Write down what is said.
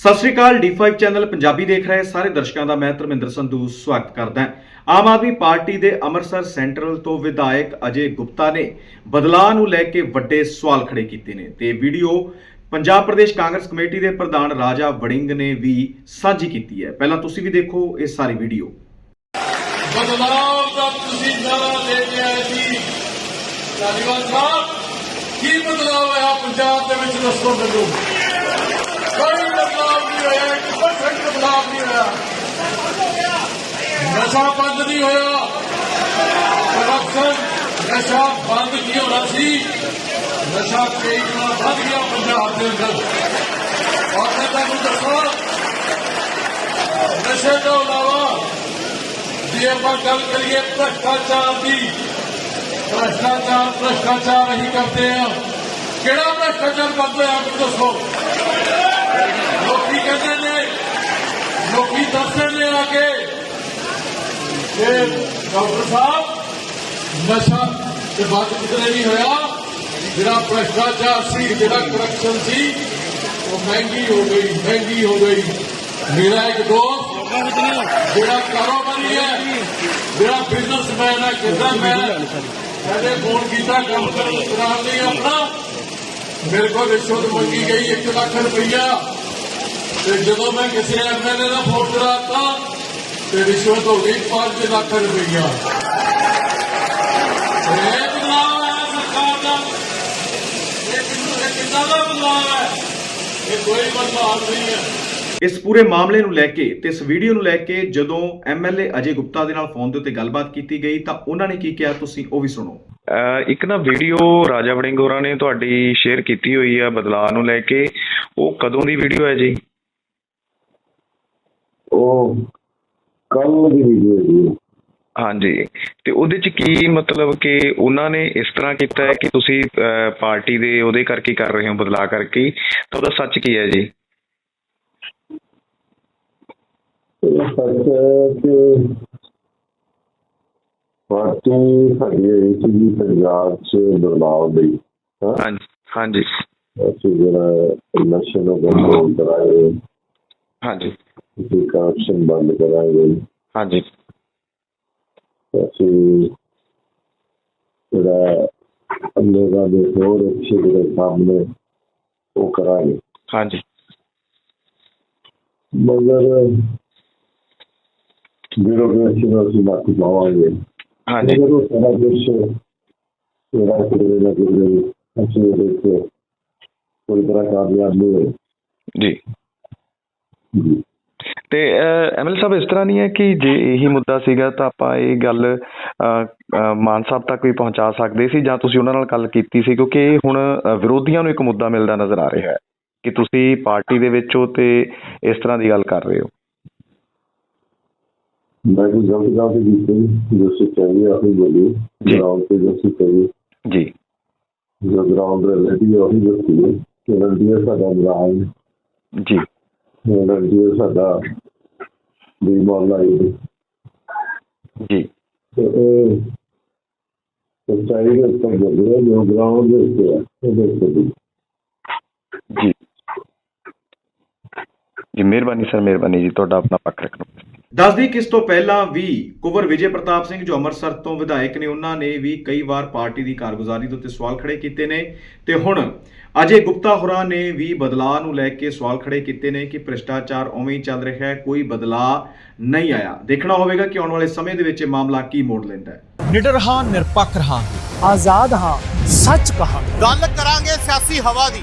ਸਤਿ ਸ਼੍ਰੀ ਅਕਾਲ D5 channel Punjabi ਦੇਖ ਰਹੇ ਸਾਰੇ ਦਰਸ਼ਕਾਂ ਦਾ ਮੈਂ ਧਰਮਿੰਦਰ ਸੰਧੂ ਸਵਾਗਤ ਕਰਦਾ ਹਾਂ। ਆਮ ਆਦਮੀ ਪਾਰਟੀ ਦੇ ਅੰਮ੍ਰਿਤਸਰ ਸੈਂਟਰਲ ਤੋਂ ਵਿਧਾਇਕ ਅਜੇ ਗੁਪਤਾ ਨੇ ਬਦਲਾਅ ਨੂੰ ਲੈ ਕੇ ਵੱਡੇ ਸਵਾਲ ਖੜੇ ਕੀਤੇ ਨੇ ਤੇ video Punjab Pradesh Congress committee ਦੇ ਪ੍ਰਧਾਨ ਰਾਜਾ ਵੜਿੰਗ ਨੇ ਵੀ ਸਾਂਝੀ ਕੀਤੀ ਹੈ। ਪਹਿਲਾਂ ਤੁਸੀਂ ਵੀ ਦੇਖੋ ਇਹ ਸਾਰੀ ਵੀਡੀਓ। ਬਦਲਾਵ ਦਾ ਤੁਸੀਂ ਨਾਰਾ ਦੇ ਕੇ ਆਏ ਸੀ ਧਾਲੀਵਾਲ ਸਾਹਿਬ। ਕੀ ਬਦਲਾਵ ਆਇਆ ਪੰਜਾਬ ਦੇ ਵਿੱਚ ਦੱਸੋ ਮੈਨੂੰ। ਇੱਕ ਪਰਸੈਂਟ ਨਹੀਂ ਹੋਇਆ। ਨਸ਼ਾ ਬੰਦ ਨਹੀਂ ਹੋਇਆ। ਕਰਪਸ਼ਨ ਨਸ਼ਾ ਬੰਦ ਕੀ ਹੋਣਾ ਸੀ? ਨਸ਼ਾ ਕਈ ਗੁਣਾ ਵੱਧ ਗਿਆ ਪੰਜਾਬ ਦੇ ਅੰਦਰ। ਔਰ ਮੈਂ ਤੁਹਾਨੂੰ ਦੱਸਾਂ, ਨਸ਼ੇ ਤੋਂ ਇਲਾਵਾ ਜੇ ਆਪਾਂ ਗੱਲ ਕਰੀਏ ਭ੍ਰਸ਼ਟਾਚਾਰ ਦੀ, ਭ੍ਰਸ਼ਟਾਚਾਰ ਭ੍ਰਸ਼ਟਾਚਾਰ ਅਸੀਂ ਕਰਦੇ ਆ ਕਿਹੜਾ ਭ੍ਰਸ਼ਟਾਚਾਰ ਕਰਦੇ ਆ ਆਪ ਦੱਸੋ ਲੋਕੀ ਕਹਿੰਦੇ ਨੇ ਲੋਕੀ ਦੱਸਦੇ ਨੇ ਆ ਕੇ। ਕਿ ਡਾਕਟਰ ਸਾਹਿਬ, ਨਸ਼ਾ ਤੇ ਬਾਤ ਕਿਤੇ ਨਹੀਂ ਹੋਇਆ। ਜਿਹੜਾ ਭ੍ਰਸ਼ਟਾਚਾਰ ਸੀ, ਜਿਹੜਾ ਕਰਪਸ਼ਨ ਸੀ, ਉਹ ਮਹਿੰਗੀ ਹੋ ਗਈ, ਮਹਿੰਗੀ ਹੋ ਗਈ। ਮੇਰਾ ਇੱਕ ਦੋਸਤ, ਜਿਹੜਾ ਕਾਰੋਬਾਰੀ ਹੈ ਜਿਹੜਾ ਬਿਜ਼ਨਸਮੈਨ ਹੈ ਕਿਦਾਂ ਮੈਂ ਕਹਿੰਦੇ ਫੋਨ ਕੀਤਾ ਕੰਮ ਕਰਨ ਲਈ ਆਪਣਾ ਮੇਰੇ ਕੋਲ ਰਿਸ਼ਵਤ ਮੰਗੀ ਗਈ 1 ਲੱਖ ਰੁਪਈਆ। ਤੇ ਜਦੋਂ ਮੈਂ ਕਿਸੇ ਐਮਐਲਏ ਦਾ ਫੋਨ ਕਰਾਤਾ ਤੇ ਰਿਸ਼ਵਤ ਹੋ ਗਈ 5 ਲੱਖ ਰੁਪਈਆ। ਇਹ ਬਦਲਾਅ ਹੈ ਸਰਕਾਰ ਦਾ। ਇਹ ਕਿੰਨਾ ਇਹ ਕਿੰਨਾ ਦਾ ਬਦਲਾਅ ਹੈ? ਇਹ ਕੋਈ ਬਦਲਾਅ ਨਹੀਂ ਹੈ। ਇਸ ਪੂਰੇ ਮਾਮਲੇ ਨੂੰ ਲੈ ਕੇ ਤੇ ਇਸ ਵੀਡੀਓ ਨੂੰ ਲੈ ਕੇ ਜਦੋਂ ਐਮਐਲਏ ਅਜੇ ਗੁਪਤਾ ਦੇ ਨਾਲ ਫੋਨ ਦੇ ਉੱਤੇ ਗੱਲਬਾਤ ਕੀਤੀ ਗਈ ਤਾਂ ਉਹਨਾਂ ਨੇ ਕੀ ਕਿਹਾ ਤੁਸੀਂ ਉਹ ਵੀ ਸੁਣੋ। ਇੱਕ ਨਾ ਵੀਡੀਓ ਰਾਜਾ ਵੜਿੰਗ ਹੋਰਾਂ ਨੇ ਤੁਹਾਡੀ ਸ਼ੇਅਰ ਕੀਤੀ ਹੋਈ ਆ ਬਦਲਾਅ ਨੂੰ ਲੈ ਕੇ। ਉਹ ਕਦੋਂ ਦੀ ਵੀਡੀਓ ਹੈ ਜੀ? ਉਹ ਕੱਲ ਦੀ ਵੀਡੀਓ ਜੀ ਹਾਂਜੀ। ਤੇ ਉਹਦੇ ਚ ਕੀ ਮਤਲਬ ਕਿ ਉਹਨਾਂ ਨੇ ਇਸ ਤਰ੍ਹਾਂ ਕੀਤਾ ਹੈ ਕਿ ਤੁਸੀਂ ਪਾਰਟੀ ਦੇ ਉਹਦੇ ਕਰਕੇ ਕਰ ਰਹੇ ਹੋ ਬਦਲਾਅ ਕਰਕੇ? ਤਾਂ ਉਹਦਾ ਸੱਚ ਕੀ ਹੈ ਜੀ? ਇਹ ਸੱਚ ਹੈ ਕਿ ਪਾਰਟੀ ਸਾਡੀ ਇਸ ਦੀ ਪੰਜਾਬ 'ਚ ਬਦਲਾਅ ਲਈ। ਹਾਂ। ਹਾਂਜੀ ਹਾਂਜੀ। ਅਸੀਂ ਜਿਹੜਾ ਨਸ਼ੇ ਨੂੰ ਕੰਟਰੋਲ ਕਰਾਂਗੇ ਹਾਂਜੀ। ਅਸੀਂ ਕਰਪਸ਼ਨ ਬੰਦ ਕਰਾਂਗੇ। ਹਾਂਜੀ। ਅਸੀਂ ਜਿਹੜਾ ਅੰਦੋਲਨਾਂ ਦੇ ਹੋਰ ਅੱਛੇ ਜਿਹੜੇ ਨੇ ਉਹ ਕਰਾਂਗੇ। ਹਾਂਜੀ। ਮਗਰ ਬਿਊਰੋਕ੍ਰੇਸੀ ਨੂੰ ਅਸੀਂ ਨੱਥ ਪਾਵਾਂਗੇ। ਹਾਂਜੀ। ਉਹ ਸਾਰਾ ਕੁਛ ਜਿਹੜਾ ਕਿਤੇ ਨਾ ਕਿਤੇ ਅਸੀਂ ਉਹਦੇ ਤੇ ਕੋਈ ਤਰ੍ਹਾਂ ਕਾਮਯਾਬ ਨਹੀਂ ਹੋਏ। ਜੀ। ਤੇ ਐਮਐਲ ਸਾਹਿਬ ਇਸ ਤਰ੍ਹਾਂ ਨਹੀਂ ਹੈ ਕਿ ਜੇ ਇਹੀ ਮੁੱਦਾ ਸੀਗਾ ਤਾਂ ਆਪਾਂ ਇਹ ਗੱਲ ਮਾਨ ਸਾਹਿਬ ਤੱਕ ਵੀ ਪਹੁੰਚਾ ਸਕਦੇ ਸੀ ਜਾਂ ਤੁਸੀਂ ਉਹਨਾਂ ਨਾਲ ਗੱਲ ਕੀਤੀ ਸੀ? ਕਿਉਂਕਿ ਇਹ ਹੁਣ ਵਿਰੋਧੀਆਂ ਨੂੰ ਇੱਕ ਮੁੱਦਾ ਮਿਲਦਾ ਨਜ਼ਰ ਆ ਰਿਹਾ ਹੈ ਕਿ ਤੁਸੀਂ ਪਾਰਟੀ ਦੇ ਵਿੱਚ ਹੋ ਤੇ ਇਸ ਤਰ੍ਹਾਂ ਦੀ ਗੱਲ ਕਰ ਰਹੇ ਹੋ। ਮੈਂ ਗਲਤ ਗੱਲ ਨਹੀਂ ਕੀਤੀ ਜੋ ਸੱਚਾਈ ਹੈ ਉਹੀ ਬੋਲੀ। ਗਰਾਊਂਡ ਤੇ ਜੋ ਸੱਚਾਈ ਜੀ। ਜੋ ਗਰਾਊਂਡ ਦੇ ਲੱਗੀ ਉਹੀ ਦੱਸੀ ਹੈ ਕਿ ਰੰਡੀਆ ਸਾਡਾ ਬਰਾਨ ਜੀ। ਰੰਡੀਆ ਸਾਡਾ ਦੀ ਲਾਈ ਜੀ ਤੇ ਇਹ ਸੱਚਾਈ ਦੇ ਉੱਤੇ ਜਿਹੜੇ ਜੋ ਦੱਸਦੀ ਕਿ ਇਸ ਤੋਂ ਪਹਿਲਾਂ ਵੀ ਕੁਵਰ ਵਿਜੇ ਪ੍ਰਤਾਪ ਸਿੰਘ ਜੋ ਅੰਮ੍ਰਿਤਸਰ ਤੋਂ ਵਿਧਾਇਕ ਨੇ ਉਹਨਾਂ ਨੇ ਵੀ ਕਈ ਵਾਰ ਪਾਰਟੀ ਦੀ ਕਾਰਗੁਜ਼ਾਰੀ ਦੇ ਉੱਤੇ ਸਵਾਲ ਖੜੇ ਕੀਤੇ ਨੇ। ਤੇ ਹੁਣ ਅਜੇ ਗੁਪਤਾ ਹੋਰਾਂ ਨੇ ਵੀ ਬਦਲਾਅ ਨੂੰ ਲੈ ਕੇ ਸਵਾਲ ਖੜੇ ਕੀਤੇ ਨੇ ਕਿ ਭ੍ਰਿਸ਼ਟਾਚਾਰ ਉਵੇਂ ਹੀ ਚੱਲ ਰਿਹਾ ਹੈ ਕੋਈ ਬਦਲਾਅ ਨਹੀਂ ਆਇਆ। ਦੇਖਣਾ ਹੋਵੇਗਾ ਕਿ ਆਉਣ ਵਾਲੇ ਸਮੇਂ ਦੇ ਵਿੱਚ ਇਹ ਮਾਮਲਾ ਕੀ ਮੋੜ ਲੈਂਦਾ ਹੈ। ਨਿਡਰ ਹਾਂ ਨਿਰਪੱਖ ਹਾਂ ਆਜ਼ਾਦ ਹਾਂ ਸੱਚ ਕਹਾਂ ਗੱਲ ਕਰਾਂਗੇ ਸਿਆਸੀ ਹਵਾ ਦੀ।